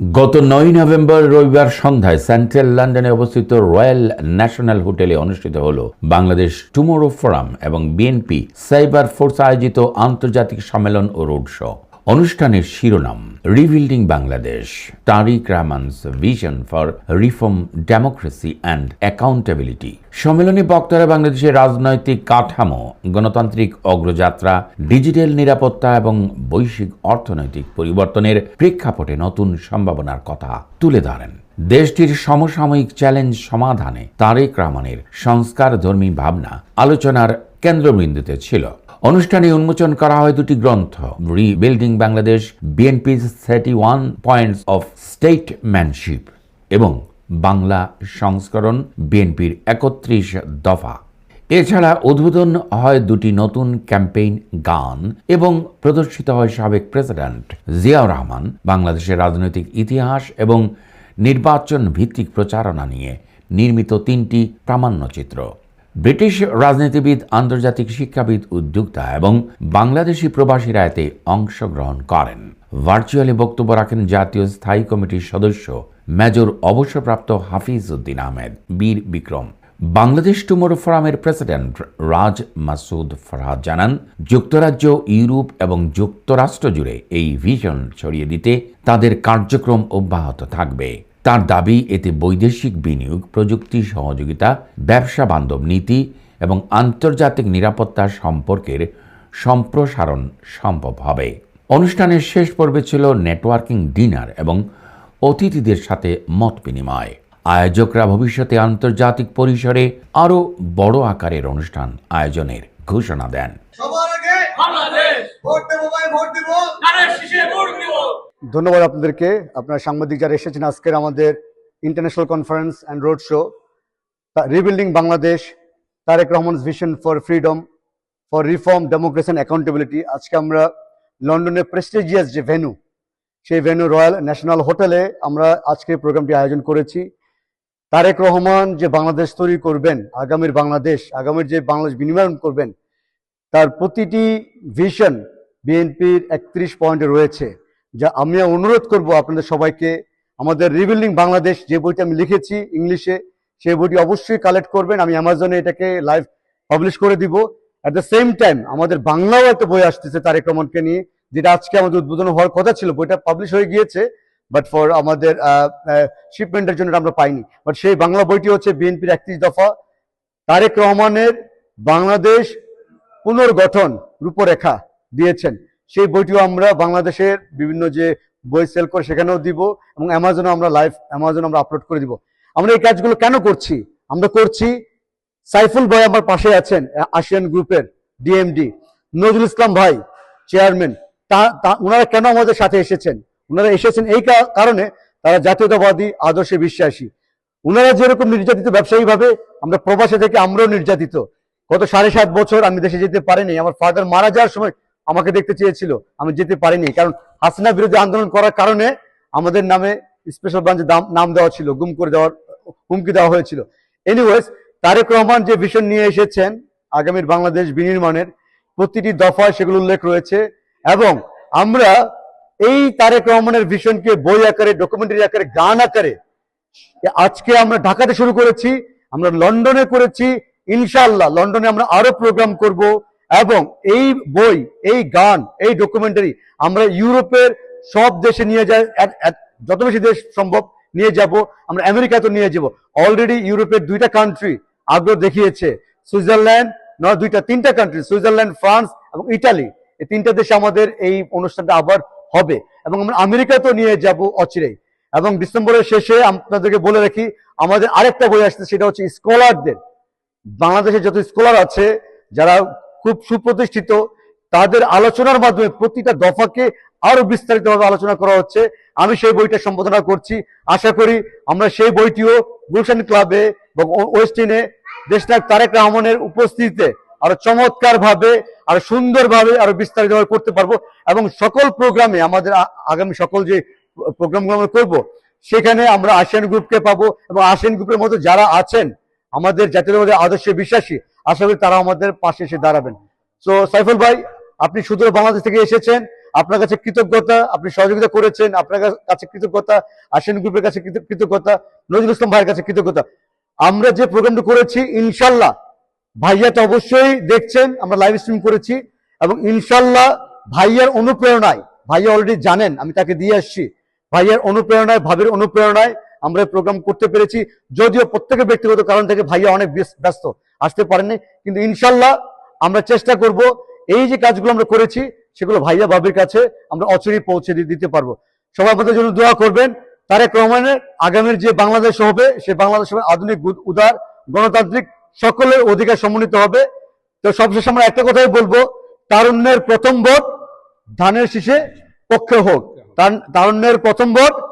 গত নয় নভেম্বর রবিবার সন্ধ্যায় সেন্ট্রাল লন্ডনে অবস্থিত রয়্যাল ন্যাশনাল হোটেলে অনুষ্ঠিত হল বাংলাদেশ টুমোরো ফোরাম এবং বিএনপি সাইবার ফোর্স আয়োজিত আন্তর্জাতিক সম্মেলন ও রোড শো। অনুষ্ঠানের শিরোনাম rebuilding Bangladesh Tarique Rahman's vision for reform democracy and accountability সম্মেলনে বক্তারা বাংলাদেশের রাজনৈতিক কাঠামো, গণতান্ত্রিক অগ্রযাত্রা, ডিজিটাল নিরাপত্তা এবং বৈশ্বিক অর্থনৈতিক পরিবর্তনের প্রেক্ষাপটে নতুন সম্ভাবনার কথা তুলে ধরেন। দেশটির সমসাময়িক চ্যালেঞ্জ সমাধানে তারেক রহমানের সংস্কারধর্মী ভাবনা, আলোচনার কেন্দ্রবিন্দুতে ছিল। অনুষ্ঠানে উন্মোচন করা হয় দুটি গ্রন্থ rebuilding Bangladesh BNP thirty one points of statesmanship এবং বাংলা সংস্করণ বিএনপির একত্রিশ দফা। এছাড়া উদ্বোধন হয় দুটি নতুন ক্যাম্পেইন গান এবং প্রদর্শিত হয় সাবেক প্রেসিডেন্ট জিয়াউর রহমান, বাংলাদেশের রাজনৈতিক ইতিহাস এবং নির্বাচন ভিত্তিক প্রচারণা নিয়ে নির্মিত তিনটি প্রামাণ্যচিত্র। ব্রিটিশ রাজনীতিবিদ, আন্তর্জাতিক শিক্ষাবিদ, উদ্যোক্তা এবং বাংলাদেশি প্রবাসীরা এতে অংশগ্রহণ করেন। ভার্চুয়ালি বক্তব্য রাখেন জাতীয় স্থায়ী কমিটির সদস্য মেজর অবসরপ্রাপ্ত হাফিজ উদ্দিন আহমেদ, বীর বিক্রম। বাংলাদেশ টুমোরো ফোরামের প্রেসিডেন্ট রাজ মাসুদ ফরহাদ জানান, যুক্তরাজ্য, ইউরোপ এবং যুক্তরাষ্ট্র জুড়ে এই ভিশন ছড়িয়ে দিতে তাদের কার্যক্রম অব্যাহত থাকবে। তার দাবি এতে বৈদেশিক বিনিয়োগ প্রযুক্তি সহযোগিতা ব্যবসা বান্ধব নীতি এবং আন্তর্জাতিক নিরাপত্তা সম্পর্কের সম্প্রসারণ সম্ভব হবে। অনুষ্ঠানের শেষ পর্বে ছিল নেটওয়ার্কিং ডিনার এবং অতিথিদের সাথে মত বিনিময়। আয়োজকরা ভবিষ্যতে আন্তর্জাতিক পরিসরে আরও বড় আকারের অনুষ্ঠান আয়োজনের ঘোষণা দেন সবার আগে বাংলাদেশ ভোট দেবো ভাই ভোট দেবো কানের শীষে ভোট দিব ধন্যবাদ আপনাদেরকে। আপনার সাংবাদিক যারা এসেছেন আজকের আমাদের international conference and road show rebuilding Bangladesh, Tarek Rahman's vision for freedom for reform democracy and accountability আজকে আমরা লন্ডনের প্রেস্টিজিয়াস যে ভেন্যু সেই ভেন্যু রয়্যাল ন্যাশনাল হোটেলে আমরা আজকে প্রোগ্রামটি আয়োজন করেছি। তারেক রহমান যে বাংলাদেশ তৈরি করবেন, আগামীর বাংলাদেশ, আগামীর যে বাংলাদেশ বিনিময় করবেন, তার প্রতিটি ভিশন বিএনপির একত্রিশ পয়েন্টে রয়েছে। যা আমি অনুরোধ করব আপনাদের সবাইকে, আমাদের রিবিল্ডিং বাংলাদেশ যে বইটি আমি লিখেছি ইংলিশে, সেই বইটি অবশ্যই কালেক্ট করবেন। আমি অ্যামাজনে এটাকে লাইভ পাবলিশ করে দিব। অ্যাট দ্য সেম টাইম আমাদের বাংলাও একটা বই আসতেছে তারেক রহমানকে নিয়ে, যেটা আজকে আমাদের উদ্বোধন হওয়ার কথা ছিল। বইটা পাবলিশ হয়ে গিয়েছে বাট ফর আমাদের শিপমেন্টের জন্য আমরা পাইনি। বাট সেই বাংলা বইটি হচ্ছে বিএনপির একত্রিশ দফা। তারেক রহমানের বাংলাদেশ পুনর্গঠন রূপরেখা দিয়েছেন। সেই বইটিও আমরা বাংলাদেশের বিভিন্ন যে বই সেল করে সেখানেও দিব এবং অ্যামাজনে আমরা লাইভ অ্যামাজনে আমরা আপলোড করে দিব। আমরা এই কাজগুলো কেন করছি? আমরা করছি, সাইফুল ভাই আমার পাশে আছেন আসিয়ান গ্রুপের ডিএমডি নজরুল ইসলাম ভাই চেয়ারম্যান তা, তা- ওনারা কেন আমাদের সাথে এসেছেন? ওনারা এসেছেন এই কারণে তারা জাতীয়তাবাদী, আদর্শে বিশ্বাসী। ওনারা যেরকম নির্যাতিত ব্যবসায়ী ভাবে আমরা প্রবাসে থেকে আমরাও নির্যাতিত। গত সাড়ে সাত বছর আমি দেশে যেতে পারিনি, আমার ফাদার মারা যাওয়ার সময় আমাকে দেখতে চেয়েছিল, আমি যেতে পারিনি। কারণ হাসিনা বিরোধী আন্দোলন করার কারণে আমাদের নামে স্পেশাল ব্রাঞ্চে নাম দেওয়া ছিল, গুম করে দেওয়ার, হুমকি দেওয়া হয়েছিল। এনিওয়েজ তারেক রহমান যে ভিশন নিয়ে এসেছেন আগামীর বাংলাদেশ বিনির্মাণের, প্রতিটি দফায় সেগুলো উল্লেখ রয়েছে এবং আমরা এই তারেক রহমানের ভিশনকে বই আকারে ডকুমেন্টারি আকারে, গান আকারে, আজকে আমরা ঢাকাতে শুরু করেছি, আমরা লন্ডনে করেছি ইনশাল্লাহ লন্ডনে আমরা আরও প্রোগ্রাম করব। এবং এই বই, এই গান, এই ডকুমেন্টারি আমরা ইউরোপের সব দেশে নিয়ে যাই যত বেশি দেশ সম্ভব নিয়ে যাব, আমরা আমেরিকাতে নিয়ে যাব। অলরেডি ইউরোপের দুইটা কান্ট্রি আগ্রহ দেখিয়েছে, সুইজারল্যান্ড নয় দুইটা, তিনটা কান্ট্রি সুইজারল্যান্ড, ফ্রান্স এবং ইটালি। এই তিনটা দেশে আমাদের এই অনুষ্ঠানটা আবার হবে এবং আমরা আমেরিকাতেও নিয়ে যাব অচিরেই। এবং ডিসেম্বরের শেষে আপনাদেরকে বলে রাখি, আমাদের আরেকটা বই আসছে, সেটা হচ্ছে স্কলারদের বাংলাদেশে যত স্কলার আছে, যারা খুব সুপ্রতিষ্ঠিত। তাদের আলোচনার মাধ্যমে প্রতিটা দফাকে আরও বিস্তারিতভাবে আলোচনা করা হচ্ছে। আমি সেই বইটা সম্বোধনা করছি। আশা করি আমরা সেই বইটিও গুলশান ক্লাবে ওয়েস্টিনে দেশনায়ক তারেক রহমানের উপস্থিতিতে আরও চমৎকার ভাবে আরও সুন্দর ভাবে আরও বিস্তারিত ভাবে করতে পারব এবং সকল প্রোগ্রামে আমাদের আগামী সকল যে প্রোগ্রামগুলো আমরা করব, সেখানে আমরা আসিয়ান গ্রুপকে পাবো এবং আসিয়ান গ্রুপের মতো যারা আছেন আমাদের জাতীয়তাবাদী আদর্শে বিশ্বাসী, আশা করি তারা আমাদের পাশে এসে দাঁড়াবেন। তো সাইফুল ভাই, আপনি সুদূর বাংলাদেশ থেকে এসেছেন, আপনার কাছে কৃতজ্ঞতা, আপনি সহযোগিতা করেছেন, আপনার কাছে কৃতজ্ঞতা, আশিন গ্রুপের কাছে কৃত- কৃতজ্ঞতা, নজরুল ইসলাম ভাইয়ের কাছে কৃতজ্ঞতা। আমরা যে প্রোগ্রামটা করেছি, ইনশাল্লাহ, ভাইয়া তো অবশ্যই দেখছেন, আমরা লাইভ স্ট্রিম করেছি, এবং ইনশাল্লাহ, ভাইয়ার অনুপ্রেরণায়, ভাইয়া অলরেডি জানেন, আমি তাকে দিয়ে আসছি, ভাইয়ার অনুপ্রেরণায়, ভাবের অনুপ্রেরণায় আমরা প্রোগ্রাম করতে পেরেছি। যদিও প্রত্যেকের ব্যক্তিগত কারণ থেকে ভাইয়া অনেক ব্যস- ব্যস্ত। আসতে পারেননি। কিন্তু ইনশাল্লাহ আমরা চেষ্টা করব এই যে কাজগুলো আমরা করেছি, সেগুলো ভাইয়া ভাবির কাছে আমরা অচিরেই পৌঁছে দিতে পারব। সবাই আমাদের জন্য দোয়া করবেন। তারেক রহমানের আগামীর যে বাংলাদেশ হবে, সে বাংলাদেশ হবে আধুনিক উদার, গণতান্ত্রিক, সকলের অধিকার সমন্বিত হবে। তো সবশেষ আমরা একটা কথাই বলব, তারুণ্যের প্রথম ভোট ধানের শীষে পক্ষে হোক। তার- তারুণ্যের প্রথম ভোট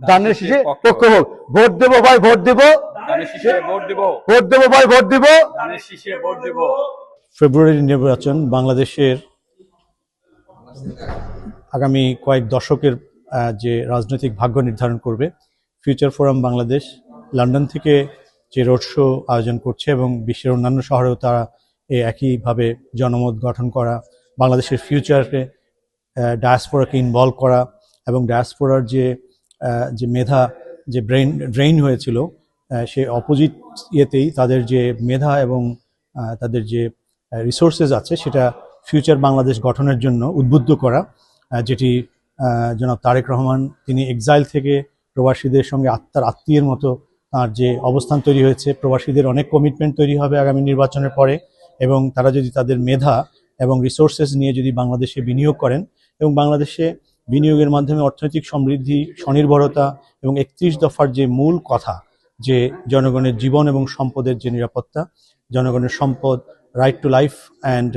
ধানের শীষে পক্ষে হোক ভোট দেবো ভাই ভোট দেবো। ভোট দেব। ভাই ভোট দেবো। ফেব্রুয়ারির নির্বাচন বাংলাদেশের আগামী কয়েক দশকের যে রাজনৈতিক ভাগ্য নির্ধারণ করবে ফিউচার ফোরাম বাংলাদেশ লন্ডন থেকে যে রোড শো আয়োজন করছে এবং বিশ্বের অন্যান্য শহরেও তারা এই একইভাবে জনমত গঠন করা বাংলাদেশের ফিউচারকে ডায়াসপোরাকে ইনভলভ করা এবং ডায়াসপোরার যে যে মেধা, যে ব্রেন, ড্রেইন হয়েছিল সে অপোজিট ইয়েতেই তাদের যে মেধা এবং তাদের যে রিসোর্সেস আছে, সেটা ফিউচার বাংলাদেশ গঠনের জন্য উদ্বুদ্ধ করা যেটি জনাব তারেক রহমান, তিনি এক্সাইল থেকে প্রবাসীদের সঙ্গে আত্মার আত্মীয়ের মতো তার যে অবস্থান তৈরি হয়েছে, প্রবাসীদের অনেক কমিটমেন্ট তৈরি হবে আগামী নির্বাচনের পরে, এবং তারা যদি তাদের মেধা এবং রিসোর্সেস নিয়ে যদি বাংলাদেশে বিনিয়োগ করেন, এবং বাংলাদেশে বিনিয়োগের মাধ্যমে অর্থনৈতিক সমৃদ্ধি, স্বনির্ভরতা এবং একত্রিশ দফার যে মূল কথা, যে জনগণের জীবন এবং সম্পদের যে নিরাপত্তা, জনগণের সম্পদ right to life and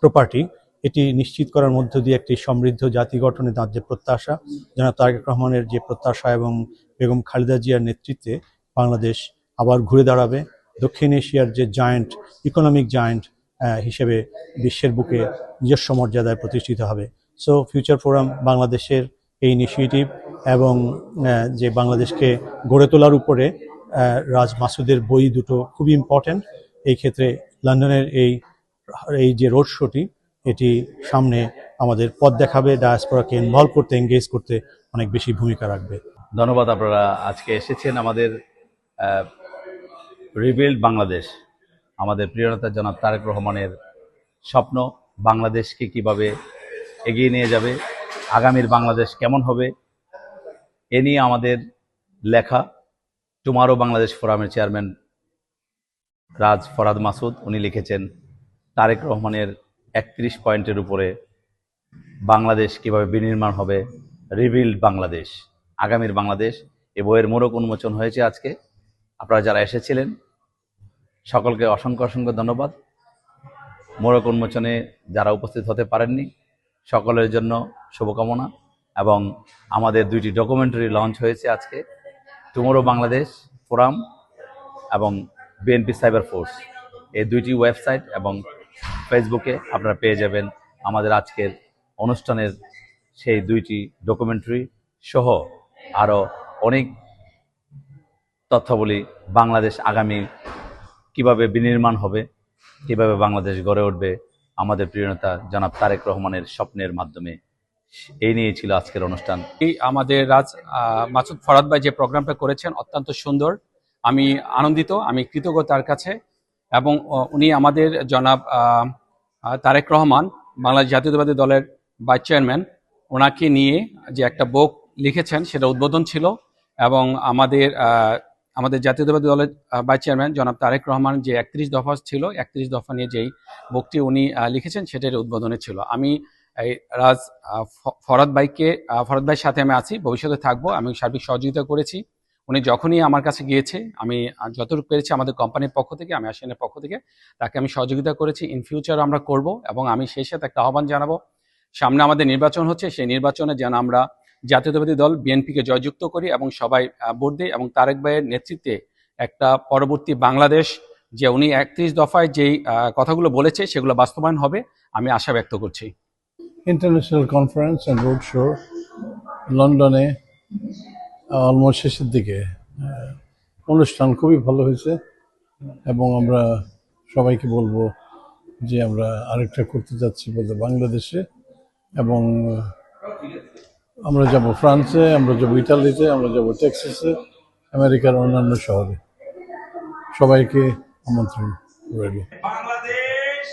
property এটি নিশ্চিত করার মধ্য দিয়ে একটি সমৃদ্ধ জাতি গঠনে তার যে প্রত্যাশা, জনাব তারেক রহমানের যে প্রত্যাশা এবং বেগম খালেদা জিয়ার নেতৃত্বে বাংলাদেশ আবার ঘুরে দাঁড়াবে, দক্ষিণ এশিয়ার যে জায়ান্ট ইকোনমিক জায়ান্ট হিসেবে বিশ্বের বুকে নিজস্ব মর্যাদায় প্রতিষ্ঠিত হবে। সো ফিউচার ফোরাম বাংলাদেশের এই ইনিশিয়েটিভ এবং যে বাংলাদেশকে গড়ে তোলার উপরে রাজ মাসুদের বই দুটো খুবই ইম্পর্ট্যান্ট এই ক্ষেত্রে লন্ডনের এই এই যে রোড শোটি এটি সামনে আমাদের পথ দেখাবে ডায়াসপোরাকে ইনভলভ করতে এঙ্গেজ করতে অনেক বেশি ভূমিকা রাখবে। ধন্যবাদ, আপনারা আজকে এসেছেন আমাদের রিবিল্ড বাংলাদেশ। আমাদের প্রিয় নেতা জনাব তারেক রহমানের স্বপ্ন, বাংলাদেশকে কীভাবে এগিয়ে নিয়ে যাবে। আগামীর বাংলাদেশ কেমন হবে, এ নিয়ে আমাদের লেখা। টুমারো বাংলাদেশ ফোরামের চেয়ারম্যান রাজ ফরাদ মাসুদ, উনি লিখেছেন, তারেক রহমানের একত্রিশ পয়েন্টের উপরে বাংলাদেশ কীভাবে বিনির্মাণ হবে রিবিল্ড বাংলাদেশ। আগামীর বাংলাদেশ, এ বইয়ের মোড়ক উন্মোচন হয়েছে আজকে। আপনারা যারা এসেছিলেন, সকলকে অসংখ্য অসংখ্য ধন্যবাদ। মোড়ক উন্মোচনে যারা উপস্থিত হতে পারেননি সকলের জন্য শুভকামনা এবং আমাদের দুইটি ডকুমেন্টারি লঞ্চ হয়েছে আজকে টুমোরো বাংলাদেশ ফোরাম এবং বিএনপি সাইবার ফোর্স এই দুইটি ওয়েবসাইট এবং ফেসবুকে আপনারা পেয়ে যাবেন আমাদের আজকের অনুষ্ঠানের সেই দুইটি ডকুমেন্টারি সহ আরও অনেক তথ্যাবলী বাংলাদেশ আগামী কীভাবে বিনির্মাণ হবে, কীভাবে বাংলাদেশ গড়ে উঠবে আমাদের প্রিয় নেতা জনাব তারেক রহমানের স্বপ্নের মাধ্যমে এই নিয়ে ছিল আজকের অনুষ্ঠান। এই আমাদের রাজ মাসুদ ফরাদ ভাই যে প্রোগ্রামটা করেছেন অত্যন্ত সুন্দর। আমি আনন্দিত, আমি কৃতজ্ঞ তার কাছে এবং উনি আমাদের জনাব তারেক রহমান, বাংলাদেশ জাতীয়তাবাদী দলের ভাইস চেয়ারম্যান, ওনাকে নিয়ে যে একটা বুক লিখেছেন, সেটা উদ্বোধন ছিল এবং আমাদের আমাদের জাতীয়তাবাদী দলের ভাইস চেয়ারম্যান জনাব তারেক রহমান যে একত্রিশ দফা ছিল, একত্রিশ দফা নিয়ে যেই বক্তি উনি লিখেছেন সেটার উদ্বোধনে ছিল। আমি এই রাজ ফরাদ ভাইকে ফরাদ ভাইয়ের সাথে আমি আছি, ভবিষ্যতে থাকব, আমি সার্বিক সহযোগিতা করেছি। উনি যখনই আমার কাছে গিয়েছে, আমি যতটুকু পেরেছি আমাদের কোম্পানির পক্ষ থেকে, আমি আসিনের পক্ষ থেকে, তাকে আমি সহযোগিতা করেছি। ইন ফিউচার আমরা করব এবং আমি সেই সাথে একটা আহ্বান জানাব। সামনে আমাদের নির্বাচন হচ্ছে, সেই নির্বাচনে যেন আমরা জাতীয়তাবাদী দল বিএনপিকে জয়যুক্ত করি এবং সবাই ভোট দিই এবং তারেক ভাইয়ের নেতৃত্বে একটা পরবর্তী বাংলাদেশ যে উনি একত্রিশ দফায় যেই কথাগুলো বলেছে সেগুলো বাস্তবায়ন হবে, আমি আশা ব্যক্ত করছি। International conference and road show লন্ডনে অলমোস্ট শেষের দিকে অনুষ্ঠান খুবই ভালো হয়েছে এবং আমরা সবাইকে বলব যে আমরা আরেকটা করতে যাচ্ছি বলতে বাংলাদেশে এবং আমরা যাব ফ্রান্সে, আমরা যাব ইটালিতে আমরা যাব টেক্সাসে, আমেরিকার অন্যান্য শহরে। সবাইকে আমন্ত্রণ বাংলাদেশ